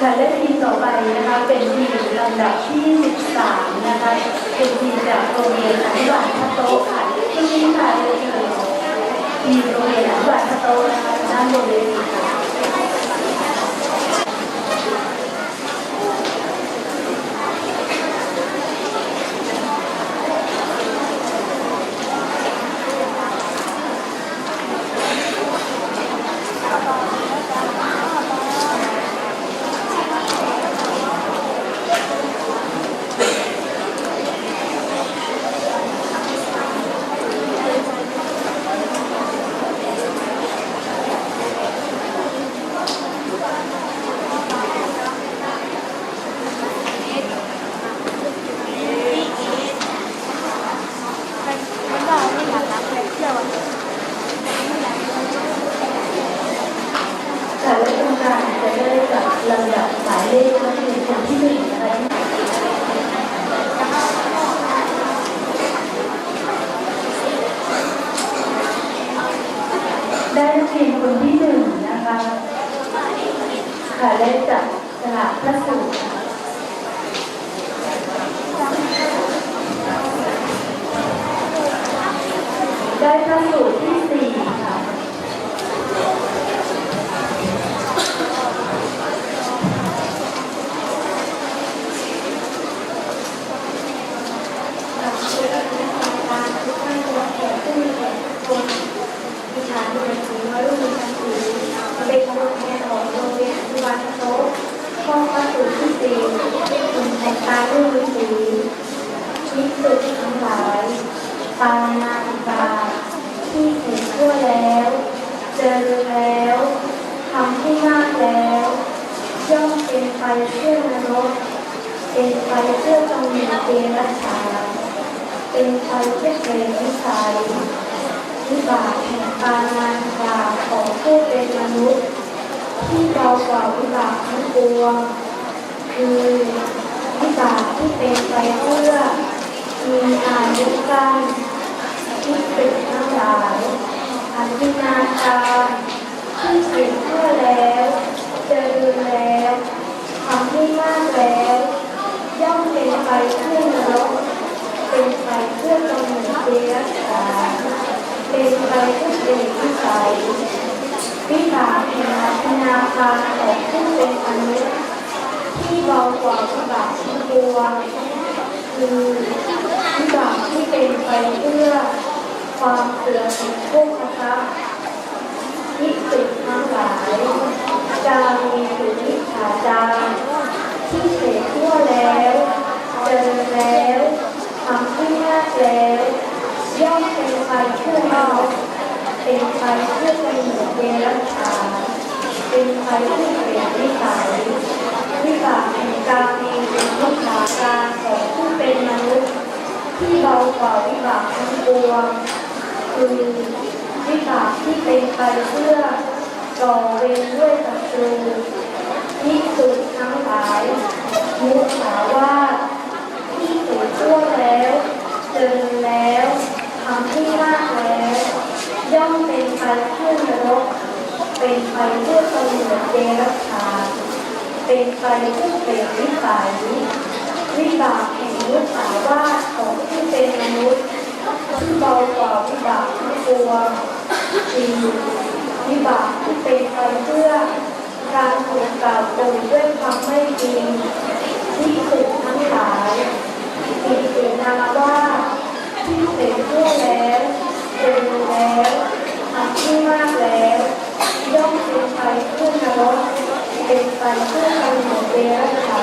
ค่ะและทีมต่อไปนะคะเป็นทีมลำดับที่ 13 นะคะเป็นทีมจากโรงเรียนอนุบาลพะโตค่ะที่นี่ค่ะเรียนทีมโรงเรียนอนุบาลพะโตนะคะด้านบนเวทีค่ะ ค่ะและกรรมการจะได้จับลำดับหมายเลขนักเรียนคนที่หนึ่งนะคะได้นักเรียนคนที่หนึ่งนะคะค่ะและจับสลากพระสูตรได้พระสูตรที่สี่ค่ะ ดิฉันเป็นสีวรุ่งชันศรีเป็นตัวแทนของโรงเรียนอนุบาลโต๊ะห้องประตูที่สี่คุณแต่งตารุ่งฤดีนิสุทธิ์ทั้งหลายปานาติกาที่ถึงทั่วแล้ว เจอแล้วทำให้มากแล้ว ย่อม เป็นไปเพื่อนรก เป็นไปเพื่อจงมีเตียรักษา เป็นไปเพื่อเป็นนิสัยวิบากแห่งปานาติกาของผู้เป็นมนุษย์ ที่เบากว่าวิบากทั้งปวงคือวิบากที่เป็นไปเพื่อมีอายุสั้นที่ติดทั้งหลายอันวินาการที่ติดเพื่อแล้ว เจริญแล้วทำให้มากแล้ว ย่อมเป็นไปเพื่อนรกเป็นไปเพื่อกำเนิดเดรัจฉานเป็นไปเพื่อเป็นวิสัยวิบากแห่งพัฒนาการของผู้เป็นมนุที่เบากว่าวิบากทั้งปวงคือวิบากที่เป็นไปเพื่อความเสื่อมของพวกนะคะนิสิตทั้งหลาย จามีสุนิชาจารที่เสกทั่วแล้วเจอแล้วทำให้มากแล้วย่อมเป็นไปเพื่อเราเป็นไปเพื่อกำเนิดเดรัจฉาเป็นไปเพื่อเปลี่ยนวิสัยวิบากแห่งการมีเป็นวิชาการของผู้เป็นมนุษย์ ที่เบากว่าวิบากทั้งปวงคือวิบากที่เป็นไปเพื่อก่อเวรด้วยศัตรู ที่สุดทั้งหลายมุสาว่าทที่สุดทั่วแล้วเจอแล้วทำที่มากแล้ว ย่อมเป็นไปเพื่อนรก เป็นไปเพื่อกำเนิดเดรัจฉานเป็นไปเพื่อเปลี่ยนวิสัยวิบากแห่งมุสาว่าของผู้เป็นมนุษย์ที่เบากว่าวิบากทั้งปวงคือวิบากที่เป็นไปเพื่อ การถูกกล่าวตูด้วยความไม่จริงที่สุดทั้งหลายอิตินาว่าที่เสร็จทั่วแล้วเจอแล้วทำที่มากแล้วย่อมเป็นไปเพื่อนรกเป็นไปเพื่อกำเนิดเดรัจฉา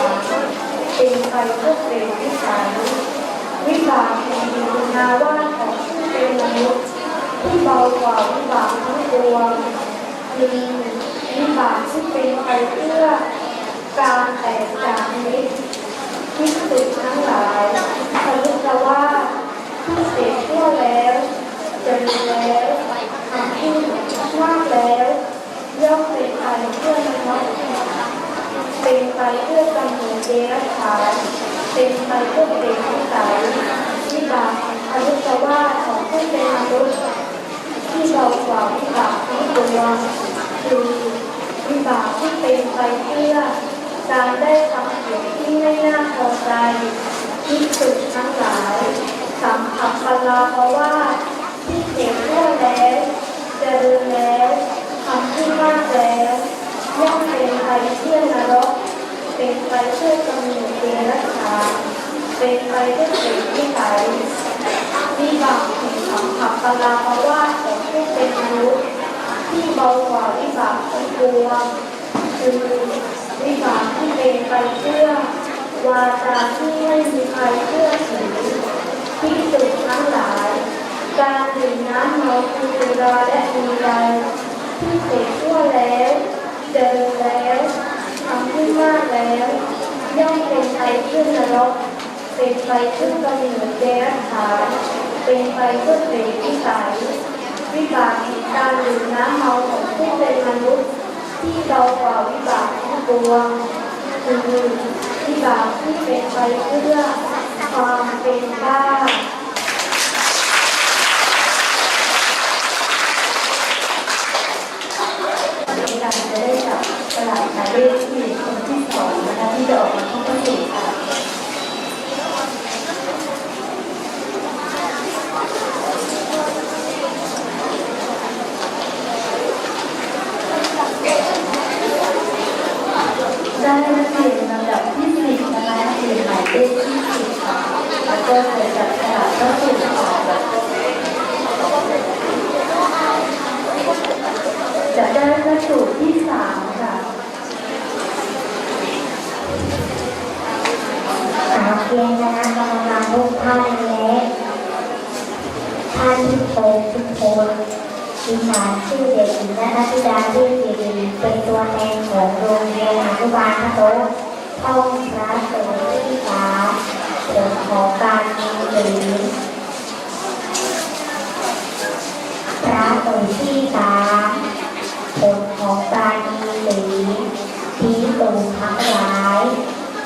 เป็นไปเพื่อเป็นวิสัยวิบากแห่งอิตินาว่าของผู้เป็นมนุษย์ที่เบากว่าวิบากทั้งปวงคือ วิบากที่เป็นไปเพื่อการแตกจากมิตรที่สุดทั้งหลายพระพุทธว่าที่เสร็จทั่วแล้วจริญแล้วทำให้มากแล้วย่อมเป็นไปเพื่อนุษย์เป็นไปเพื่อกำเนิดเดรัจฉานเป็นไปเพื่อเป็นวิสัยวิบากพระพุทธว่าของผู้เป็นมนุษย์ที่เรากว่าวิบากทั้งปวงคือ วิบากที่เป็นไปเพื่อการได้ทำสิ่งที่ไม่น่าพอใจที่สุดทั้งหลายสัมผัสพลาเพราะว่าที่เสียทั่วแล้วเจริญแล้วทำที่มากแล้วย่อมเป็นไปเชื่อนรก เป็นไปเพื่อกำเนิดเดรัจฉานเป็นไปเพื่อสิ่งที่ไหลวิบากแห่สัมผัสพลาเพราะว่าของผู้เป็นมนุษย์ ที่เบากว่าวิบากทั้งปวงคือวิบากที่เป็นไปเพื่อวาจาที่ไม่มีใครเชื่อถือที่สุดทั้งหลาย การดื่มน้ำเมาคือราและมีไรที่เสพทั่วแล้วเจริญแล้วทำขึ้นมากแล้วย่อมเป็นไปขึ้นนรกเป็นไปขึ้นกำเนิดเดรัจฉานเป็นไปเพื่อเปรตที่สายวิบากการดื่มน้ำเมาของผู้เป็นมนุษย์ ที่เรากว่าวิบากทั้งปวงคือวิบากที่เป็นไปเพื่อความเป็นบ้าการจะได้จับสลากหมายเลขที่คนที่สองนะคะที่จะออกมาเข้าประชุมค่ะ ได้นักเรียนลำดับที่สิบนะคะนักเรียนหมายเลขที่สิบค่ะแล้วก็จะจับสลากเข้าสู่ค่ะจะได้วัตถุที่สามค่ะกราบเรียนะคะกรรมการทุกท่านและท่านทุกคนทุกคนดิฉันชื่อเด็กหญิงนัทธิดาชื่อสิริ เป็นตัวแทนของโรงเรียนอนุบาลพระโต๊ะห้องพระสงฆ์ที่สามเรื่องของการมีศีลพระสงฆ์ที่สามผลของการมีศีลที่สูงทั้งหลาย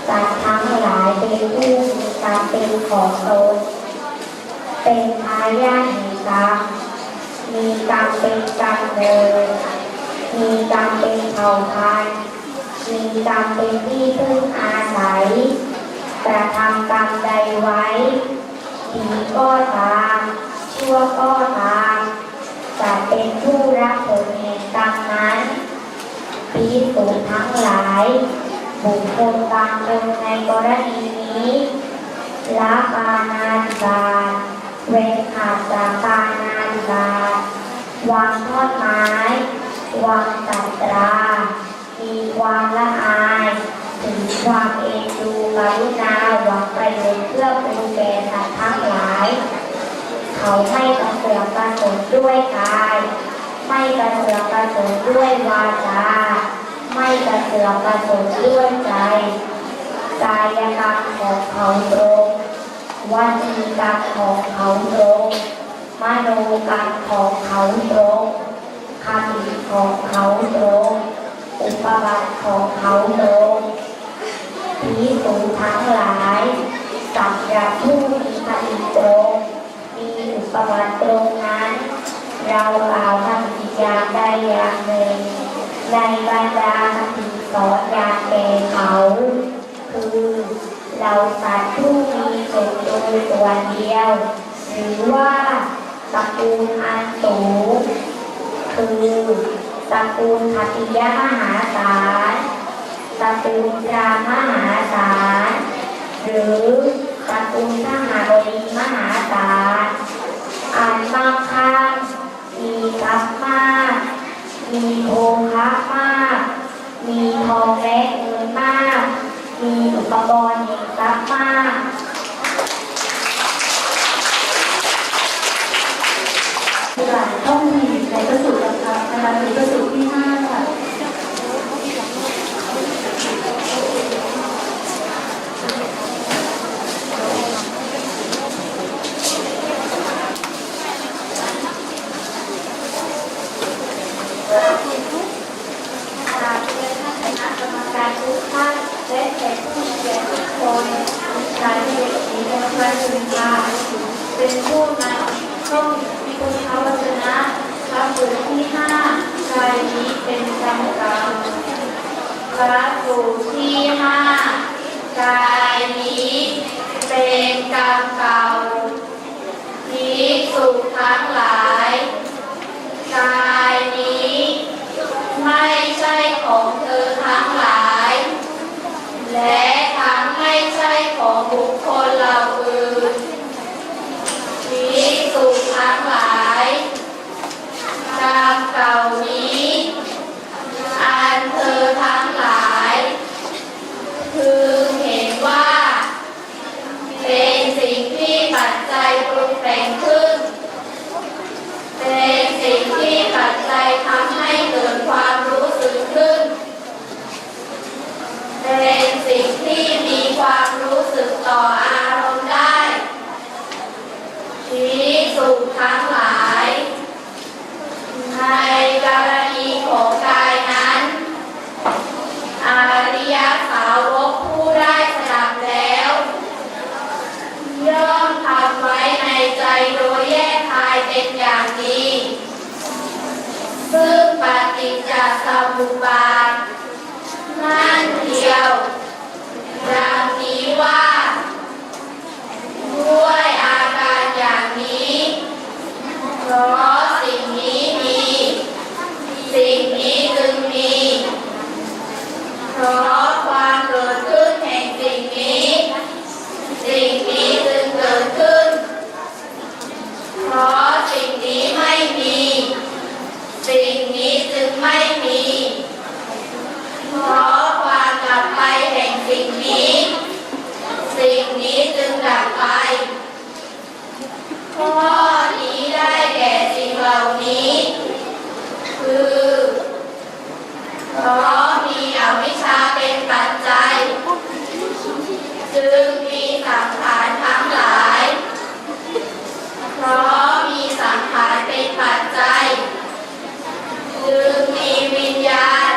สัตว์ทั้งหลายเป็นผู้มีกรรเป็นของตนเป็นทายาทแห่งกรรมมีกรรมเป็นกำเนิม กรรมเป็นเผ่าพันธุ์มีกรรมเป็นที่พึ่งอาศัยกระทำกรรมใดไว้ดีก็ตามชั่วก็ตามจะเป็นผู้รับผลแห่งกรรมนั้นปีสูงทั้งหลายบุคคลบางคนในกรณีนี้ละปานาติบาตเว้นขาดจากปานาติบาตวางทอดไม้ วางตัตรา มีความละอาย ถึงความเอ็นดูกรุณาหวังประโยชน์เพื่อเป็นแก่สัตว์ทั้งหลาย เขาไม่กระเสือกกระสนด้วยกาย ไม่กระเสือกกระสนด้วยวาจา ไม่กระเสือกกระสนด้วยใจกายกรรมของเขาตรงวจีกรรมของเขาตรงมโนกรรมของเขาตรง คติของเขาตรงอุปบัติของเขาตรงผีสูงทั้งหลายสัตว์ยาผู้มีคติตรงมีอุปบัติตรงนั้น เรากล่าคำพิจาได้อย่างหนึ่งในบรรดาคติสอนอย่าแก่เขา คือเราสัตว์ผู้มีสมโดยตัวเดียว หรือว่าตระกูลอันสูง คือตระกูลคติยมหาศาลตระกูลรามมหาศาลหรือตระกูลทหารบดีมหาศาลอันบางครั้งมีทรัพย์มาก มีโภคะมาก มีทองและเงินมาก มีอุปกรณ์แห่งทรัพย์มาก ช่องมีคุณพระวจนะครับบทที่ห้าชายนี้เป็นกรรมกรรมพระดูที่ห้ากายนี้เป็นกรรมเก่าที่สุขทั้งหลายกายนี้ ไม่ใช่ของเธอทั้งหลาย และทั้งไม่ใช่ของบุคคลเรา ทั้งหลาย จึงมีสังขารทั้งหลาย เพราะมีสังขารเป็นปัจจัย จึงมีวิญญาณ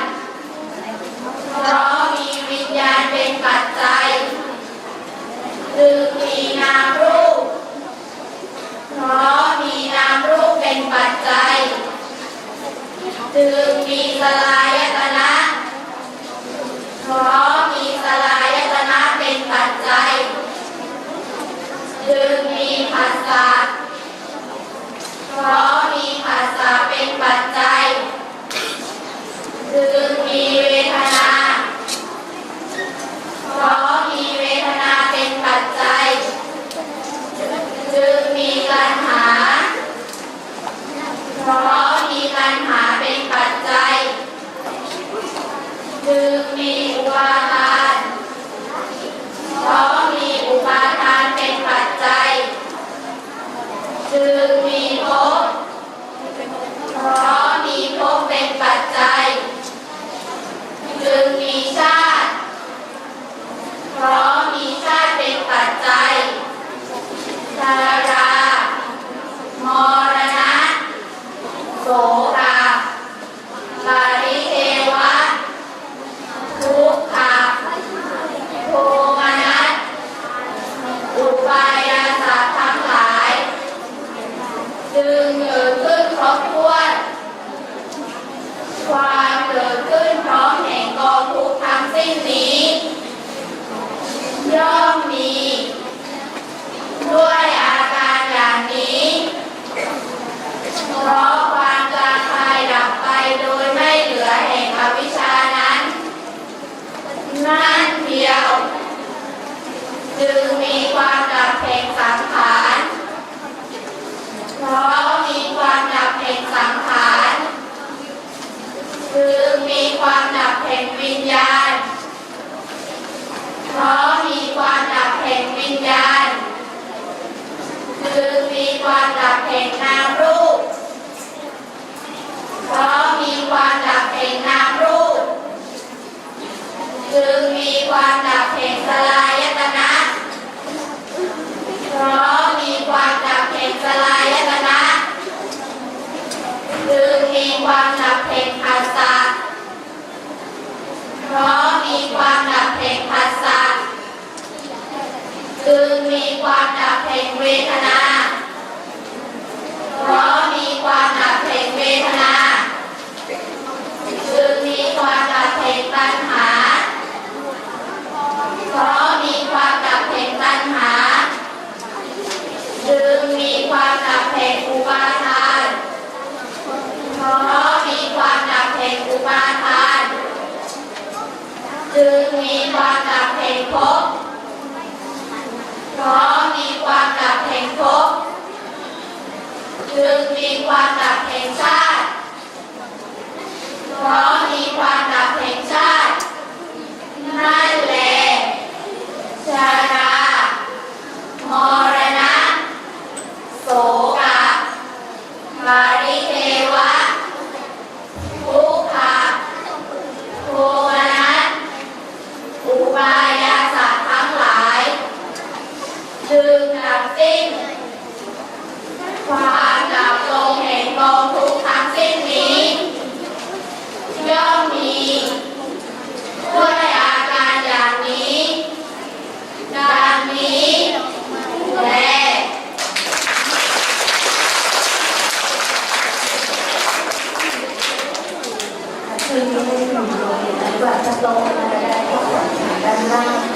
เพราะมีวิญญาณเป็นปัจจัย จึงมีนามรูป เพราะมีนามรูปเป็นปัจจัย จึงมีสลายตนะเพราะ เพราะมีภาษาเป็นปัจจัย ด้วยอาการอย่างนี้ เพราะความจางคายดับไปโดยไม่เหลือแห่งอวิชานั้น นั่น ความดับเพ่งเวทนา เพราะมีความดับเพ่งเวทนา จึงมีความดับเพ่งปัญหา เพราะมีความดับเพ่งปัญหา จึงมีความดับเพ่งอุปาทาน เพราะมีความดับเพ่งอุปาทาน จึงมีความดับเพ่งภพ เพรมีความดับแห่งภพจึงมีความดับแห่งชาติ เพรมีความดับแห่งชาติ นั่นแหละชารามรณะโสกะาริเทว บัติจะลองมาได้ด้านล่าง